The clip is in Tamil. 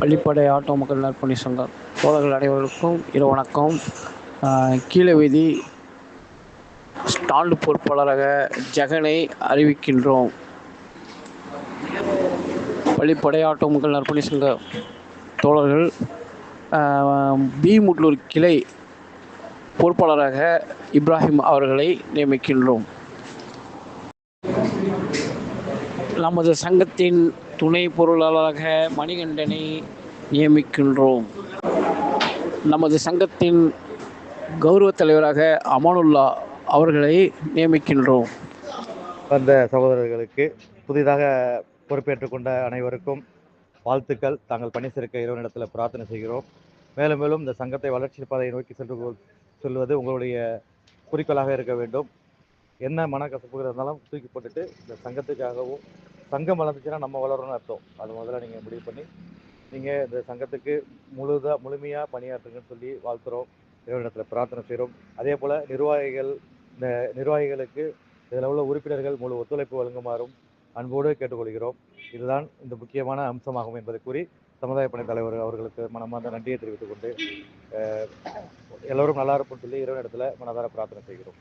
பள்ளிப்படை ஆட்டோ மக்கள் நற்பணி சங்கம். தோழர்கள் அனைவருக்கும் இரு வணக்கம். கீழே வீதி ஸ்டாண்டு பொறுப்பாளராக ஜெகனை அறிவிக்கின்றோம். பள்ளிப்படை ஆட்டோ மக்கள் நற்பணி சங்க தோழர்கள் பீமுட்லூர் கிளை பொறுப்பாளராக இப்ராஹிம் அவர்களை நியமிக்கின்றோம். நமது சங்கத்தின் துணை பொருளாளராக மணிகண்டனை நியமிக்கின்றோம். நமது சங்கத்தின் கௌரவ தலைவராக அமானுல்லா அவர்களை நியமிக்கின்றோம். வந்த சகோதரர்களுக்கு புதிதாக பொறுப்பேற்றுக் கொண்ட அனைவருக்கும் வாழ்த்துக்கள். தாங்கள் பணி சேர்க்க இறைவனிடத்தில் பிரார்த்தனை செய்கிறோம். மேலும் மேலும் இந்த சங்கத்தை வளர்ச்சி பாதையை நோக்கி சென்று செல்வது உங்களுடைய குறிக்கோளாக இருக்க வேண்டும். என்ன மனக்கசப்புகள் இருந்தாலும் தூக்கி போட்டுட்டு இந்த சங்கத்துக்காகவும் சங்கம் வளர்ந்துச்சுன்னா நம்ம வளரணும்னு அர்த்தம். அது முதல்ல நீங்கள் முடிவு பண்ணி நீங்கள் இந்த சங்கத்துக்கு முழுதாக முழுமையாக பணியாற்றுங்கன்னு சொல்லி வாழ்த்துறோம். இறைவனிடத்தில் பிரார்த்தனை செய்கிறோம் அதே போல் நிர்வாகிகள் இந்த நிர்வாகிகளுக்கு இதில் உள்ள உறுப்பினர்கள் முழு ஒத்துழைப்பு வழங்குமாறும் அன்போடு கேட்டுக்கொள்கிறோம். இதுதான் இந்த முக்கியமான அம்சமாகும் என்பதை கூறி சமுதாய பணி தலைவர் அவர்களுக்கு மனமார்ந்த நன்றியை தெரிவித்துக் கொண்டு எல்லோரும் நல்லா இருப்போம்னு சொல்லி இரவு இடத்துல மனதார பிரார்த்தனை செய்கிறோம்.